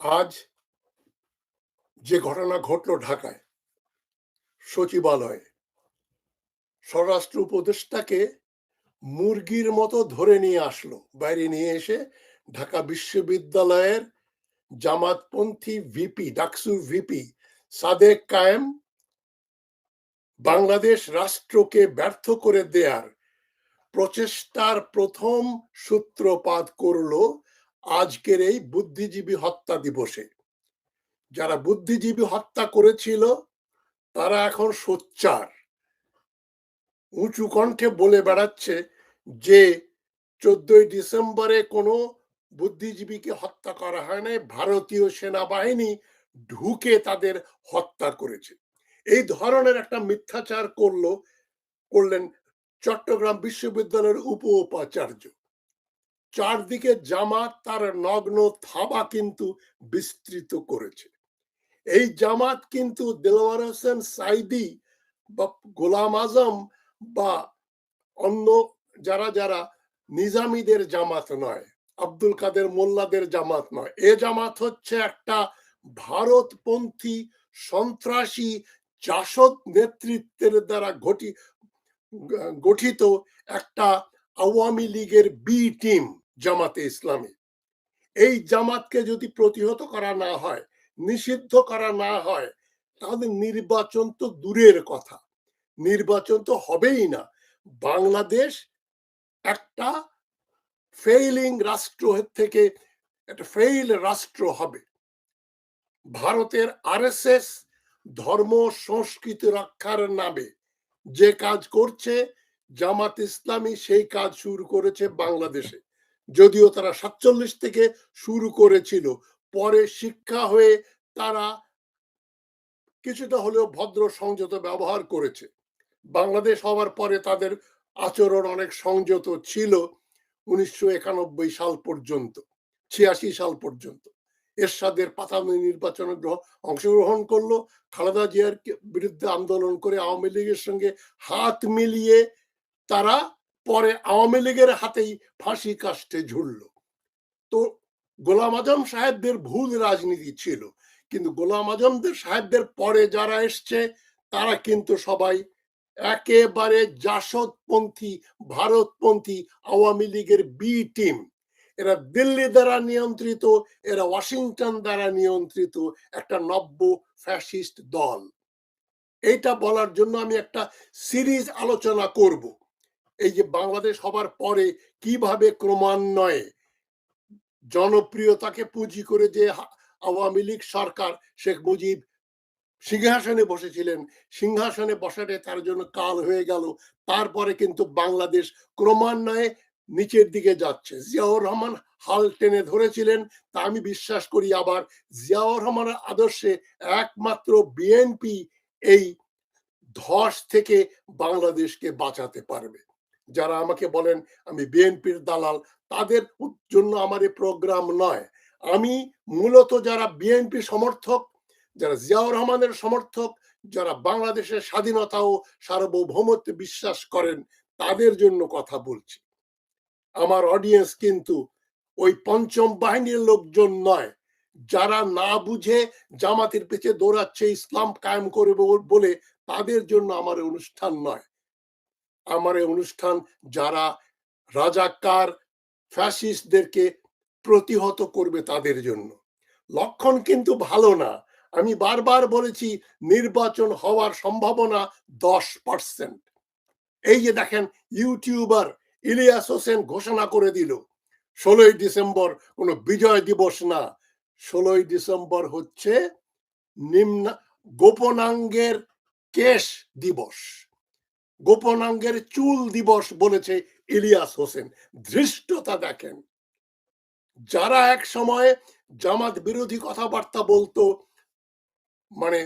আজ যে ঘটনা ঘটল ঢাকায়, সচিবালয়ে, স্বরাষ্ট্র উপদেষ্টাকে মুরগির মতো ধরে নিয়ে আসলো। বাইরে নিয়ে এসে ঢাকা বিশ্ববিদ্যালয়ের জামাতপন্থী ভিপি ডাকসুর ভিপি সাদেক কায়েম বাংলাদেশ রাষ্ট্রকে ব্যর্থ করে দেয়ার প্রচেষ্টার প্রথম সূত্রপাত করল আজকের এই বুদ্ধিজীবী হত্যা দিবসে। যারা বুদ্ধিজীবী হত্যা করেছিল, তারা এখন সোচ্চার। উঁচু কণ্ঠে বলে বেড়াচ্ছে যে, চোদ্দই ডিসেম্বরে কোনো বুদ্ধিজীবীকে হত্যা করা হয় নাই, ভারতীয় সেনাবাহিনী ঢুকে তাদের হত্যা করেছে। এই ধরনের একটা মিথ্যাচার করল, করলেন চট্টগ্রাম বিশ্ববিদ্যালয়ের উপ উপাচার্য চারদিকে জামাত তার নগ্ন থাবা কিন্তু বিস্তৃত করেছে। এই জামাত কিন্তু দেলোয়ার হোসেন সাইদি বা গোলাম আজম বা অন্য যারা যারা নিজামীদের জামাত নয়, আব্দুল কাদের মোল্লাদের জামাত নয়। এ জামাত হচ্ছে একটা ভারতপন্থী সন্ত্রাসী জাসদ নেতৃত্বের দ্বারা ঘটি গঠিত একটা আওয়ামী লীগের বি টিম জামাতে ইসলামী। এই জামাতকে যদি প্রতিহত করা না হয়, নিষিদ্ধ করা না হয়, তাহলে নির্বাচন তো দূরের কথা। নির্বাচন তো হবেই না। বাংলাদেশ একটা ফেইলিং রাষ্ট্র থেকে একটা ফেইল রাষ্ট্র হবে। ভারতের আরএসএস ধর্ম, সংস্কৃতি রক্ষার নামে যে কাজ করছে জামাত ইসলামী সেই কাজ শুরু করেছে বাংলাদেশে। যদিও তারা সাতচল্লিশ থেকে শুরু করেছিল, পরে শিক্ষা হয়ে তারা কিছুটা হলেও ভদ্র সংযত ব্যবহার করেছে। বাংলাদেশ হওয়ার পরে তাদের আচরণ অনেক সংযত ছিল উনিশশো একানব্বই সাল পর্যন্ত, ছিয়াশি সাল পর্যন্ত। এরশাদের পাতামি নির্বাচনে অংশগ্রহণ করল। খালেদা জিয়ার বিরুদ্ধে আন্দোলন করে আওয়ামী লীগের সঙ্গে হাত মিলিয়ে তারা পরে আওয়ামী লীগের হাতেই ফাঁসি কাস্টে ঝুলল। তো গোলাম আজম সাহেবদের ভুল রাজনীতি ছিল, কিন্তু গোলাম আজমদের সাহেবদের পরে যারা এসছে, তারা কিন্তু সবাই একেবারে জাসদপন্থী, ভারতপন্থী, আওয়ামী লীগের বি টিম এরা দিল্লি দ্বারা নিয়ন্ত্রিত, এরা ওয়াশিংটন দ্বারা নিয়ন্ত্রিত একটা নব্য ফ্যাসিস্ট দল। এইটা বলার জন্য আমি একটা সিরিজ আলোচনা করব। এই যে বাংলাদেশ হবার পরে কীভাবে ক্রমান্বয়ে জনপ্রিয়তাকে পুঁজি করে যে আওয়ামী লীগ সরকার শেখ মুজিব সিংহাসনে বসেছিলেন, সিংহাসনে বসাতে তার জন্য কাল হয়ে গেল, তারপরে কিন্তু বাংলাদেশ ক্রমান্বয়ে নিচের দিকে যাচ্ছে। জিয়াউর রহমান হাল টেনে ধরেছিলেন, তা আমি বিশ্বাস করি আবার জিয়াউর রহমানের আদর্শে একমাত্র বিএনপি এই ধস থেকে বাংলাদেশকে বাঁচাতে পারবে। যারা আমাকে বলেন, আমি বিএনপির দালাল, তাদের জন্য আমার এই প্রোগ্রাম নয়। আমি মূলত যারা বিএনপি সমর্থক, যারা জিয়াউর রহমানের সমর্থক, যারা বাংলাদেশের স্বাধীনতা ও সার্বভৌমত্বে বিশ্বাস করেন, তাদের জন্য কথা বলছি। আমার অডিয়েন্স কিন্তু ওই পঞ্চম বাহিনীর লোকজন নয়। যারা না বুঝে জামাতের পেছে দৌড়াচ্ছে, ইসলাম কায়েম করবে বলে তাদের জন্য আমার অনুষ্ঠান নয়। আমার এই অনুষ্ঠান যারা রাজাকার ফ্যাসিস্টদেরকে প্রতিহত করবে তাদের জন্য। লক্ষণ কিন্তু ভালো না। আমি বারবার বলেছি নির্বাচন হওয়ার সম্ভাবনা দশ পার্সেন্ট এই যে দেখেন, ইউটিউবার ইলিয়াস হোসেন ঘোষণা করে দিল, ষোলোই ডিসেম্বর কোনো বিজয় দিবস না। ষোলোই ডিসেম্বর হচ্ছে নিম্ন গোপনাঙ্গের কেশ দিবস। গোপনাঙ্গের চুল দিবস বলেছে ইলিয়াস হোসেন। ধৃষ্টতা দেখেন। যারা এক সময় জামাত বিরোধী কথাবার্তা বলতো মানে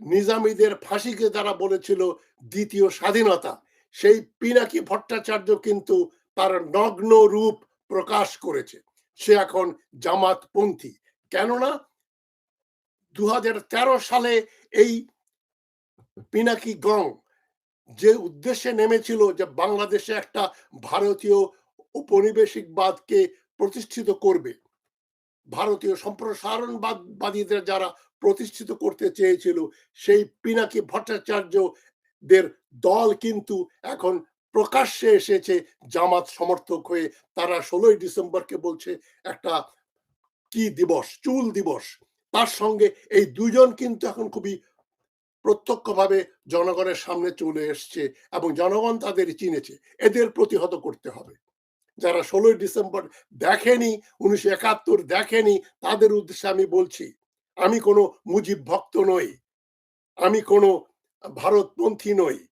নিজামীদের ফাঁসিকে যারা বলেছিল দ্বিতীয় স্বাধীনতা, সেই পিনাকি ভট্টাচার্য কিন্তু তার নগ্ন রূপ প্রকাশ করেছে। সে এখন জামাতপন্থী। কেননা দু হাজার তেরো সালে এই পিনাকি গং যে উদ্দেশ্যে নেমেছিল যে বাংলাদেশে একটা ভারতীয় উপনিবেশিকবাদকে প্রতিষ্ঠিত করবে, ভারতীয় সম্প্রসারণবাদীদের যারা প্রতিষ্ঠিত করতে চেয়েছিল, সেই পিনাকি ভট্টাচার্যদের দল কিন্তু এখন প্রকাশ্যে এসেছে জামাত সমর্থক হয়ে। তারা ষোলোই ডিসেম্বরকে বলছে একটা কি দিবস, চুল দিবস। তার সঙ্গে এই দুজন কিন্তু এখন খুবই প্রত্যক্ষভাবে জনগণের সামনে চলে এসছে এবং জনগণ তাদের চিনেছে। এদের প্রতিহত করতে হবে। যারা ষোলোই ডিসেম্বর দেখেনি, উনিশশো একাত্তর দেখেনি, তাদের উদ্দেশ্যে আমি বলছি, আমি কোনো মুজিব ভক্ত নই। আমি কোনো ভারতপন্থী নই।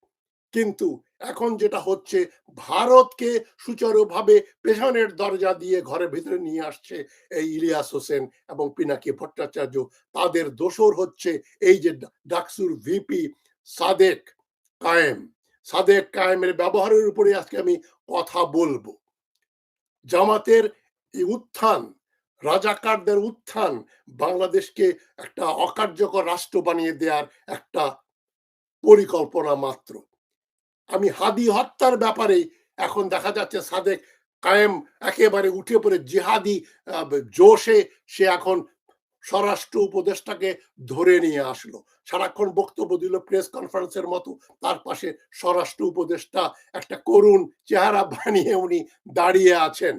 কিন্তু এখন যেটা হচ্ছে, ভারতকে সুচারুভাবে পেছনের দরজা দিয়ে ঘরের ভিতরে নিয়ে আসছে এই ইলিয়াস হোসেন এবং পিনাকি ভট্টাচার্য। তাদের দোসর হচ্ছে এই যে ডাকসুর ভিপি সাদেক কায়েম। সাদেক কায়েমের ব্যবহারের উপরে আজকে আমি কথা বলব। জামাতের উত্থান, রাজাকারদের উত্থান বাংলাদেশকে একটা অকার্যকর রাষ্ট্র বানিয়ে দেওয়ার একটা পরিকল্পনা মাত্র। আমি হাদি হত্যার ব্যাপারে এখন দেখা যাচ্ছে সাদেক কায়েম একেবারে উঠে পড়ে জিহাদি জোশে, সে এখন স্বরাষ্ট্র উপদেষ্টাকে ধরে নিয়ে আসলো। সারাক্ষণ বক্তব্য দিল প্রেস কনফারেন্সের মতো। তার পাশে স্বরাষ্ট্র উপদেষ্টা একটা করুণ চেহারা বানিয়ে উনি দাঁড়িয়ে আছেন।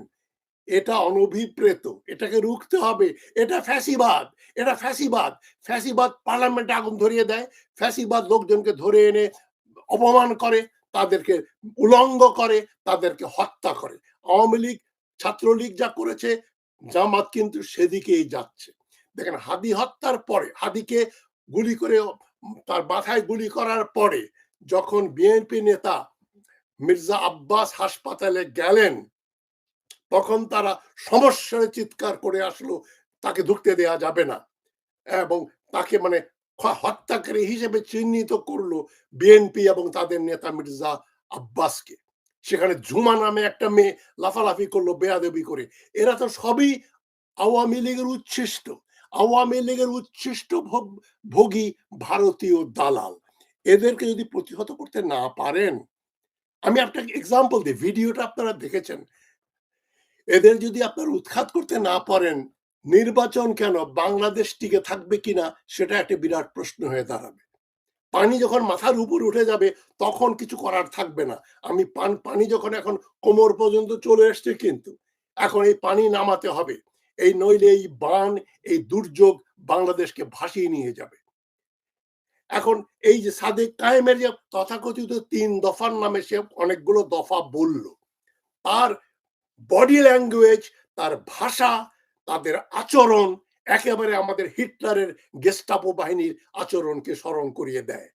এটা অনভিপ্রেত, এটাকে রুখতে হবে। এটা ফ্যাসিবাদ এটা ফ্যাসিবাদ। ফ্যাসিবাদ পার্লামেন্টে আগুন ধরিয়ে দেয়, ফ্যাসিবাদ লোকজনকে ধরে এনে অপমান করে। তাদেরকে উলঙ্গ করে, তাদেরকে হত্যা করে। আওয়ামী লীগ, ছাত্রলীগ যা করেছে, জামাত কিন্তু সেদিকেই যাচ্ছে। দেখেন, হাদি হত্যার পরে, হাদিকে গুলি করে, তার মাথায় গুলি করার পরে যখন বিএনপি নেতা মির্জা আব্বাস হাসপাতালে গেলেন, তখন তারা সমস্যার চিৎকার করে আসলো, তাকে ঢুকতে দেয়া যাবে না। এবং তাকে মানে হত্যাকারী হিসেবে চিহ্নিত করল বিএনপি এবং তাদের নেতা মির্জা আব্বাসকে। সেখানে ঝুমা নামে একটা মেয়ে লাফালাফি করল, বেয়াদবি করে। এরা তো সবই আওয়ামী লীগের উচ্ছিষ্ট। আওয়ামী লীগের উচ্ছিষ্ট ভোগী ভারতীয় দালাল। এদেরকে যদি প্রতিহত করতে না পারেন, আমি আপনাকে এক্সাম্পল দিই, ভিডিওটা আপনারা দেখেছেন। এদের যদি আপনারা উৎখাত করতে না পারেন নির্বাচন কেন বাংলাদেশ টিকে থাকবে কিনা সেটা একটা বিরাট প্রশ্ন হয়ে দাঁড়াবে। পানি যখন মাথার উপর উঠে যাবে তখন কিছু করার থাকবে না। আমি পান, পানি যখন এখন কোমর পর্যন্ত চলে এসছে কিন্তু, এখন এই পানি নামাতে হবে। এই নইলে এই বান, এই দুর্যোগ বাংলাদেশকে ভাসিয়ে নিয়ে যাবে। এখন এই যে সাদেক কায়েমের যে তথাকথিত তিন দফার নামে সে অনেকগুলো দফা বলল, তার বডি ল্যাঙ্গুয়েজ তার ভাষা তাদের আচরণ একেবারে আমাদের হিটলারের গেস্টাপো বাহিনীর আচরণকে স্মরণ করিয়ে দেয়।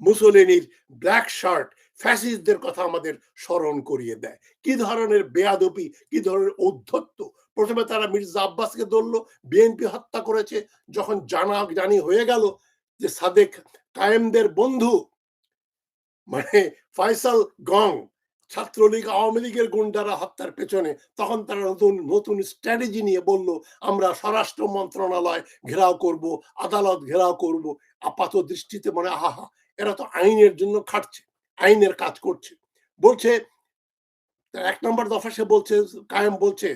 মুসলিনীর ব্ল্যাক শার্ট ফ্যাসিস্টদের কথা আমাদের স্মরণ করিয়ে দেয়। কি ধরনের বেয়াদপি কি ধরনের ঔদ্ধত্য। প্রথমে তারা মির্জা আব্বাসকে ধরলো, বিএনপি হত্যা করেছে, যখন জানা, জানি হয়ে গেল যে সাদেক কায়েমদের বন্ধু মানে ফয়সাল গং ছাত্রলীগ আওয়ামী লীগের গুন্ডারা হত্যার পেছনে তখন তারা নতুন নতুন স্ট্র্যাটেজি নিয়ে বলল, আমরা স্বরাষ্ট্র মন্ত্রণালয় ঘেরাও করব, আদালত ঘেরাও করব। আপাত দৃষ্টিতে মনে আহা, এরা তো আইনের জন্য খাটছে, আইনের কাজ করছে। বলছে এক নম্বর দফা সে বলছে, কায়েম বলছে,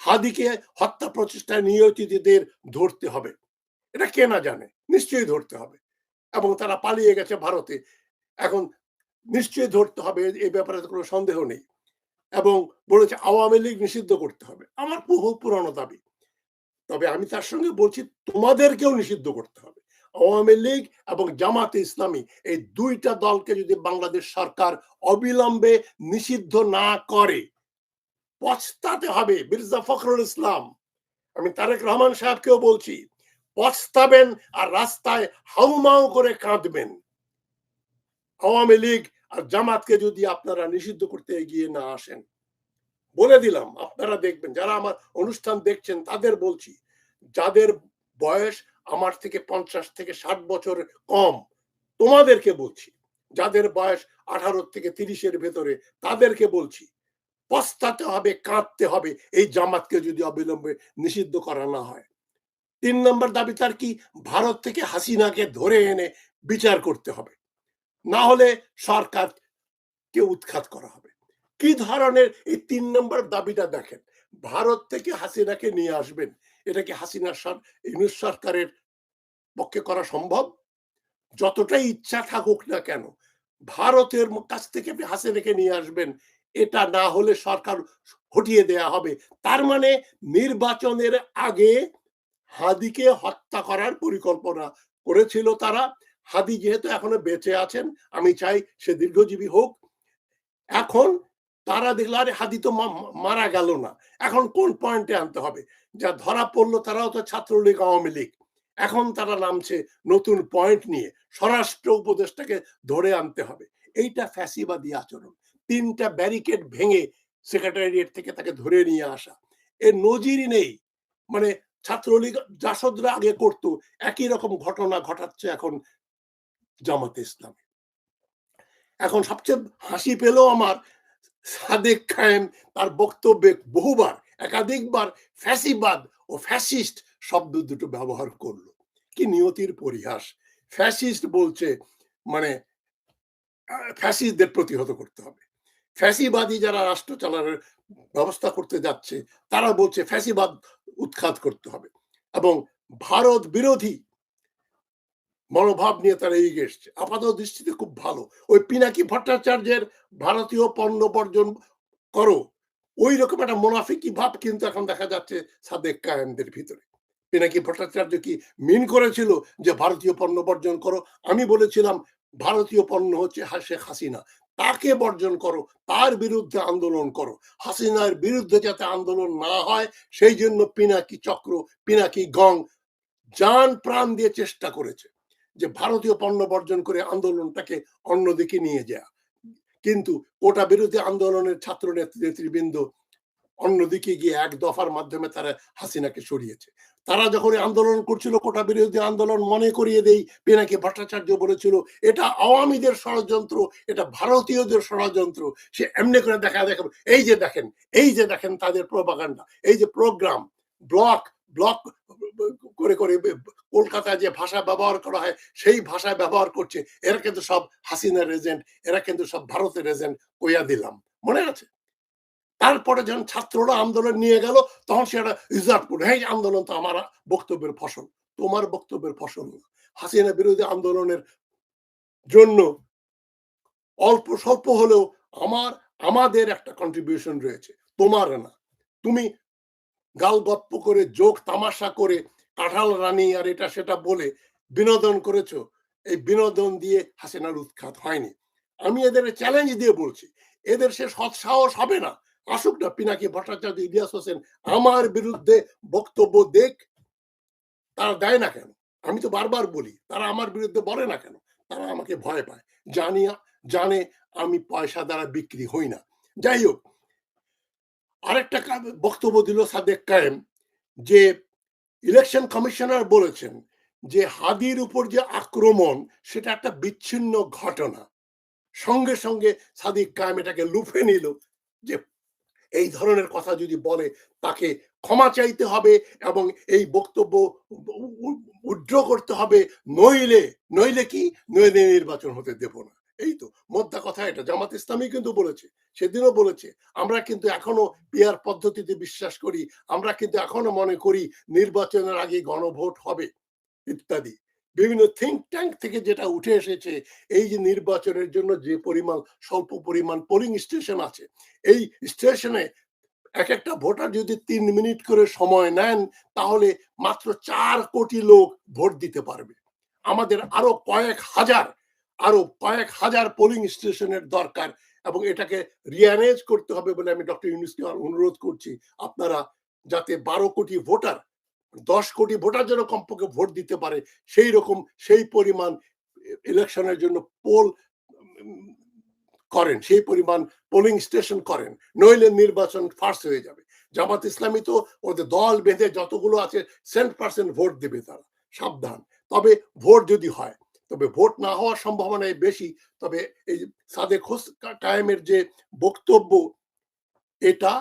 হাদিকে হত্যা প্রচেষ্টায় নিয়োজিতদের ধরতে হবে। এটা কে না জানে, নিশ্চয়ই ধরতে হবে। এবং তারা পালিয়ে গেছে ভারতে। এখন নিশ্চয়ই ধরতে হবে এই ব্যাপারে কোনো সন্দেহ নেই। এবং বলেছে আওয়ামী লীগ নিষিদ্ধ করতে হবে। আমার বহু পুরনো দাবি। তবে আমি তার সঙ্গে বলছি, তোমাদেরকেও নিষিদ্ধ করতে হবে। আওয়ামী লীগ এবং জামাতে ইসলামী এই দুইটা দলকে যদি বাংলাদেশ সরকার অবিলম্বে নিষিদ্ধ না করে, পস্তাতে হবে মির্জা ফখরুল ইসলাম। আমি তারেক রহমান সাহেবকেও বলছি, পস্তাবেন আর রাস্তায় হাউমাউ করে কাঁদবেন। আওয়ামী লীগ আর জামাতকে যদি আপনারা নিষিদ্ধ করতে এগিয়ে না আসেন, বলে দিলাম, আপনারা দেখবেন, যারা আমার অনুষ্ঠান দেখছেন তাদের বলছি, যাদের বয়স আমার থেকে পঞ্চাশ থেকে ষাট বছর কম, তোমাদেরকে বলছি, যাদের বয়স আঠারো থেকে তিরিশের ভেতরে তাদেরকে বলছি, পস্তাতে হবে, কাঁদতে হবে, এই জামাতকে যদি অবিলম্বে নিষিদ্ধ করা না হয়। তিন নম্বর দাবি তার কি? ভারত থেকে হাসিনাকে ধরে এনে বিচার করতে হবে। না হলে সরকারকে উৎখাত করা হবে? কি ধরনের এই তিন নম্বর দাবিটা দেখেন? ভারত থেকে হাসিনাকে নিয়ে আসবেন, এটা কি হাসিনা ইউনুস সরকারের পক্ষে করা সম্ভব? যতটাই ইচ্ছা থাকুক না কেন, ভারতের কাছ থেকে আপনি হাসিনাকে নিয়ে আসবেন, এটা না হলে সরকার হটিয়ে দেয়া হবে। তার মানে নির্বাচনের আগে হাদিকে হত্যা করার পরিকল্পনা করেছিল তারা। হাদি যেহেতু এখনও বেঁচে আছেন, আমি চাই সে দীর্ঘজীবী হোক। এখন তারা দেখল, আরে, হাদি তো মারা গেল না। এখন কোন পয়েন্টে আনতে হবে? যা ধরা পড়ল, তারাও তো ছাত্রলীগ, আওয়ামী লীগ। এখন তারা নামছে নতুন পয়েন্ট নিয়ে। স্বরাষ্ট্র উপদেশটাকে ধরে আনতে হবে। এইটা ফ্যাসিবাদী আচরণ। তিনটা ব্যারিকেড ভেঙে সেক্রেটারিয়েট থেকে তাকে ধরে নিয়ে আসা। এর নজিরই নেই। মানে ছাত্রলীগ, জাসদরা আগে করত। একই রকম ঘটনা ঘটাচ্ছে এখন জামাতে ইসলাম। এখন সবচেয়ে হাসি পেল আমার সাদেক খায়েম তার বক্তব্যে বহুবার, একাধিকবার ফ্যাসিবাদ ও ফ্যাসিস্ট শব্দ দুটো ব্যবহার করল। কি নিয়তির পরিহাস। ফ্যাসিস্ট বলছে মানে ফ্যাসিস্টদের প্রতিহত করতে হবে। ফ্যাসিবাদী যারা রাষ্ট্র চালানোর ব্যবস্থা করতে যাচ্ছে, তারা বলছে ফ্যাসিবাদ উৎখাত করতে হবে। এবং ভারত বিরোধী মনোভাব নিয়ে তারা এগিয়ে এসছে। আপাতত দৃষ্টিতে খুব ভালো। ওই পিনাকি ভট্টাচার্যের ভারতীয় পণ্য বর্জন করো ওই রকম একটা মোনাফিকি ভাব কিন্তু এখন দেখা যাচ্ছে সাদেক কায়েমদের ভিতরে। পিনাকি ভট্টাচার্য কি মিন করেছিল যে, ভারতীয় পণ্য বর্জন করো? আমি বলেছিলাম, ভারতীয় পণ্য হচ্ছে হা- শেখ হাসিনা। তাকে বর্জন করো, তার বিরুদ্ধে আন্দোলন করো। হাসিনার বিরুদ্ধে যাতে আন্দোলন না হয়, সেই জন্য পিনাকি চক্র, পিনাকি গং জান প্রাণ দিয়ে চেষ্টা করেছে। যে ভারতীয় পণ্য বর্জন করে আন্দোলনটাকে অন্যদিকে নিয়ে যাওয়া। কিন্তু কোটা বিরোধী আন্দোলনের ছাত্র নেতৃবৃন্দ অন্যদিকে গিয়ে এক দফার মাধ্যমে তারা হাসিনাকে সরিয়েছে। তারা যখন আন্দোলন করছিল, কোটা বিরোধী আন্দোলন মনে করিয়ে দেই, পিনাকি ভট্টাচার্য বলেছিল, এটা আওয়ামীদের ষড়যন্ত্র, এটা ভারতীয়দের ষড়যন্ত্র। সে এমনি করে দেখা দেখেন এই যে দেখেন, এই যে দেখেন তাদের প্রপাগান্ডা এই যে প্রোগ্রাম ব্লক ব্লক করে করে কলকাতায় যে ভাষা ব্যবহার করা হয়, সেই ভাষা ব্যবহার করছে। এরা কিন্তু সব হাসিনার এজেন্ট এরা কিন্তু সব ভারতের এজেন্ট কইয়া দিলাম। মনে আছে? তারপরে যখন ছাত্ররা আন্দোলন নিয়ে গেল, তখন সেটা রিজার্ভ করে এই আন্দোলন তো আমার বক্তব্যের ফসল, তোমার বক্তব্যের ফসল হাসিনা বিরোধী আন্দোলনের জন্য অল্প স্বল্প হলেও আমার, আমাদের একটা কন্ট্রিবিউশন রয়েছে। তোমার না। তুমি গাল গপ্প করে যোগ তামাশা করে, কাঁঠাল রানী, আর এটা সেটা বলে বিনোদন করেছ, এই বিনোদন দিয়ে হাসিনার উৎখাত হয়নি। আমি এদের চ্যালেঞ্জ দিয়ে বলছি, এদের সে সৎসাহস হবে না। আসুক না, পিনাকি ভট্টাচার্য, ইলিয়াস হোসেন, আমার বিরুদ্ধে বক্তব্য দেখ। তারা দেয় না কেন? আমি তো বারবার বলি, তারা আমার বিরুদ্ধে বলে না কেন? তারা আমাকে ভয় পায়। জানি জানে আমি পয়সা দ্বারা বিক্রি হই না। যাই হোক আরেকটা বক্তব্য দিল সাদেক কায়েম যে ইলেকশন কমিশনার বলেছেন যে হাদির উপর যে আক্রমণ, সেটা একটা বিচ্ছিন্ন ঘটনা। সঙ্গে সঙ্গে সাদিক কায়েম এটাকে লুফে নিল যে এই ধরনের কথা যদি বলে তাকে ক্ষমা চাইতে হবে এবং এই বক্তব্য উড্র করতে হবে, নইলে নইলে কি? নইলে নির্বাচন হতে দেব না। এই তো মোদ্দা কথা এটা। জামাত ইসলামী কিন্তু বলেছে, সেদিনও বলেছে, আমরা কিন্তু এখনও পিয়ার পদ্ধতিতে বিশ্বাস করি, আমরা কিন্তু এখনও মনে করি নির্বাচনের আগে গণভোট হবে, ইত্যাদি। বিভিন্ন থিঙ্ক ট্যাঙ্ক থেকে যেটা উঠে এসেছে, এই যে নির্বাচনের জন্য যে পরিমাণ, স্বল্প পরিমাণ পোলিং স্টেশন আছে, এই স্টেশনে এক একটা ভোটার যদি তিন মিনিট করে সময় নেন, তাহলে মাত্র চার কোটি লোক ভোট দিতে পারবে। আমাদের আরও কয়েক হাজার আরও কয়েক হাজার পোলিং স্টেশনের দরকার এবং এটাকে রিয়ারেঞ্জ করতে হবে বলে আমি ডক্টর ইউনুসকে অনুরোধ করছি। আপনারা যাতে বারো কোটি ভোটার, দশ কোটি ভোটার যেন কমপক্ষে ভোট দিতে পারে, সেই রকম, সেই পরিমাণ ইলেকশনের জন্য পোল করেন, সেই পরিমাণ পোলিং স্টেশন করেন, নইলে নির্বাচন ফার্স্ট হয়ে যাবে। জামাত ইসলামী তো ওদের দল বেঁধে যতগুলো আছে সেন্ট পার্সেন্ট ভোট দেবে তারা, সাবধান। তবে ভোট যদি হয় তবে ভোট না হওয়ার সম্ভাবনাই বেশি। তবে এই সাদেক হোস কায়েমের যে বক্তব্য, এটা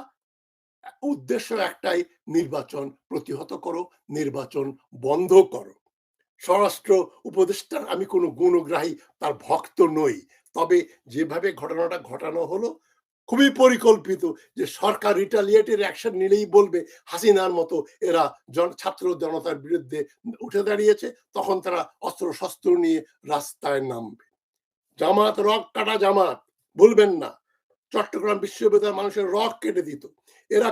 উদ্দেশ্য একটাই, নির্বাচন প্রতিহত করো, নির্বাচন বন্ধ করো। স্বরাষ্ট্র উপদেষ্টার আমি কোনো গুণগ্রাহী, তার ভক্ত নই। তবে যেভাবে ঘটনাটা ঘটানো হলো খুবই পরিকল্পিত যে সরকার রিটালিয়েটের অ্যাকশন নিলেই বলবে হাসিনার মতো এরা ছাত্র জনতার বিরুদ্ধে উঠে দাঁড়িয়েছে, তখন তারা অস্ত্র শস্ত্র নিয়ে রাস্তায় নামবে। জামাত রক কাটা জামাত, ভুলবেন না। চট্টগ্রাম বিশ্ববিদ্যালয়ের মানুষের রক কেটে দিত। এরা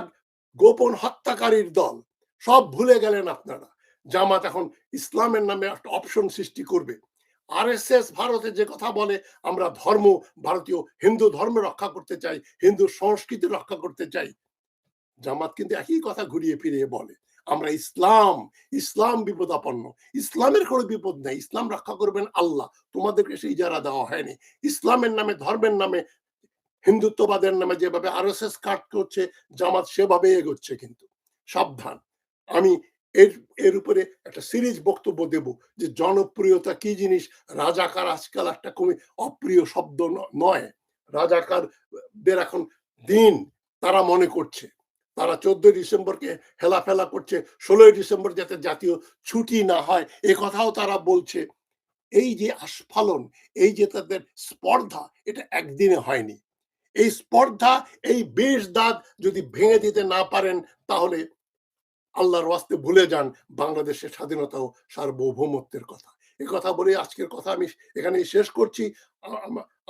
গোপন হত্যাকারীর দল। সব ভুলে গেলেন আপনারা। জামাত এখন ইসলামের নামে একটা অপশন সৃষ্টি করবে। আরএসএস ভারতে যে কথা বলে, আমরা ধর্ম, ভারতীয় হিন্দু ধর্ম রক্ষা করতে চাই, হিন্দু সংস্কৃতি রক্ষা করতে চাই। জামাত কিন্তু একই কথা ঘুরিয়ে ফিরিয়ে বলে, আমরা ইসলাম ইসলাম বিপদাপন্ন, ইসলামের কোনো বিপদ নেই, ইসলাম রক্ষা করবেন আল্লাহ, তোমাদেরকে সেই যারা দেওয়া হয়নি। ইসলামের নামে, ধর্মের নামে, হিন্দুত্ববাদের নামে যেভাবে আরএসএস কাট করছে, জামাত সেভাবে এগোচ্ছে কিন্তু। সাবধান, আমি এর এর উপরে একটা সিরিজ বক্তব্য দেব যে জনপ্রিয়তা কি জিনিস? রাজাকার আজকাল একটা কমে, অপ্রিয় শব্দ নয়। রাজাকার দের এখন দিন তারা মনে করছে। তারা চোদ্দই ডিসেম্বরকে হেলাফেলা করছে, ষোলোই ডিসেম্বর যাতে জাতীয় ছুটি না হয়, এ কথাও তারা বলছে। এই যে আস্ফালন, এই যে তাদের স্পর্ধা, এটা একদিনে হয়নি। এই স্পর্ধা, এই বেশ দাগ যদি ভেঙে দিতে না পারেন, তাহলে আল্লাহর ওয়াস্তে ভুলে যান, বাংলাদেশের স্বাধীনতা ও সার্বভৌমত্বের কথা। এই কথা বলে আজকের কথা আমি এখানে শেষ করছি।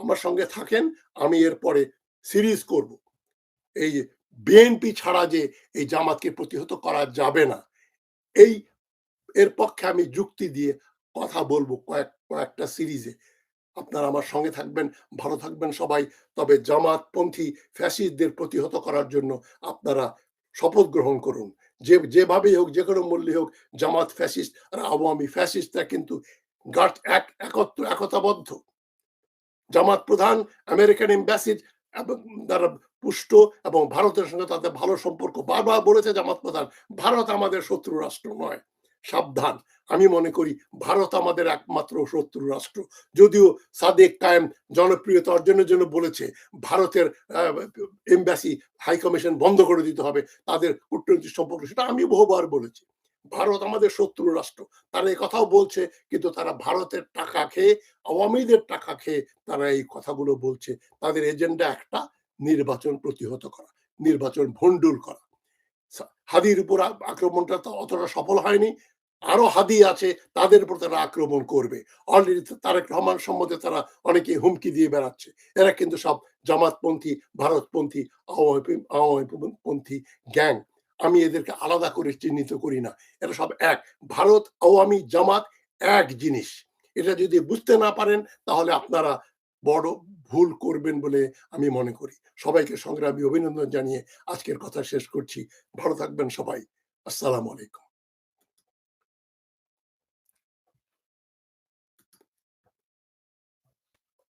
আমার সঙ্গে থাকেন, আমি এরপরে সিরিজ করব। এই বিএনপি ছাড়া যে এই জামাতকে প্রতিহত করা যাবে না, এই এর পক্ষে আমি যুক্তি দিয়ে কথা বলব কয়েক, কয়েকটা সিরিজে। আপনারা আমার সঙ্গে থাকবেন, ভালো থাকবেন সবাই। তবে জামাতপন্থী ফ্যাসিস্টদের প্রতিহত করার জন্য আপনারা শপথ গ্রহণ করুন। যে, যেভাবেই হোক, যে কোনো মূল্যে হোক, জামাত ফ্যাসিস্ট আর আওয়ামী ফ্যাসিস্টরা কিন্তু গাট এক, একত্র, একতাবদ্ধ। জামাত প্রধান, আমেরিকান এম্বাসিড এবং তারা পুষ্ট এবং ভারতের সঙ্গে তাদের ভালো সম্পর্ক। বারবার বলেছে জামাত প্রধান, ভারত আমাদের শত্রু রাষ্ট্র নয়। সাবধান। আমি মনে করি ভারত আমাদের একমাত্র শত্রু রাষ্ট্র। যদিও সাদেক কায়েম জনপ্রিয়তা অর্জনের জন্য বলেছে, ভারতের এম্বাসি, হাই কমিশন বন্ধ করে দিতে হবে, তাদের কূটনৈতিক সম্পর্ক। সেটা আমি বহুবার বলেছি। ভারত আমাদের শত্রু রাষ্ট্র। তারা এই কথাও বলছে, কিন্তু তারা ভারতের টাকা খেয়ে, আওয়ামীদের টাকা খেয়ে তারা এই কথাগুলো বলছে। তাদের এজেন্ডা একটা, নির্বাচন প্রতিহত করা, নির্বাচন ভণ্ডুল করা। হাদির উপর আক্রমণটা তো অতটা সফল হয়নি। আরও হাদি আছে, তাদের উপর তারা আক্রমণ করবে। অলরেডি তারেক রহমান সম্বন্ধে তারা অনেকে হুমকি দিয়ে বেড়াচ্ছে। এরা কিন্তু সব জামাতপন্থী, ভারতপন্থী, আওয়ামী, আওয়ামীপন্থী গ্যাং। আমি এদেরকে আলাদা করে চিহ্নিত করি না। এরা সব এক। ভারত, আওয়ামী, জামাত এক জিনিস। এটা যদি বুঝতে না পারেন, তাহলে আপনারা বড় ভুল করবেন বলে আমি মনে করি। সবাইকে সংগ্রামী অভিনন্দন জানিয়ে আজকের কথা শেষ করছি। ভালো থাকবেন সবাই। আসসালামু আলাইকুম।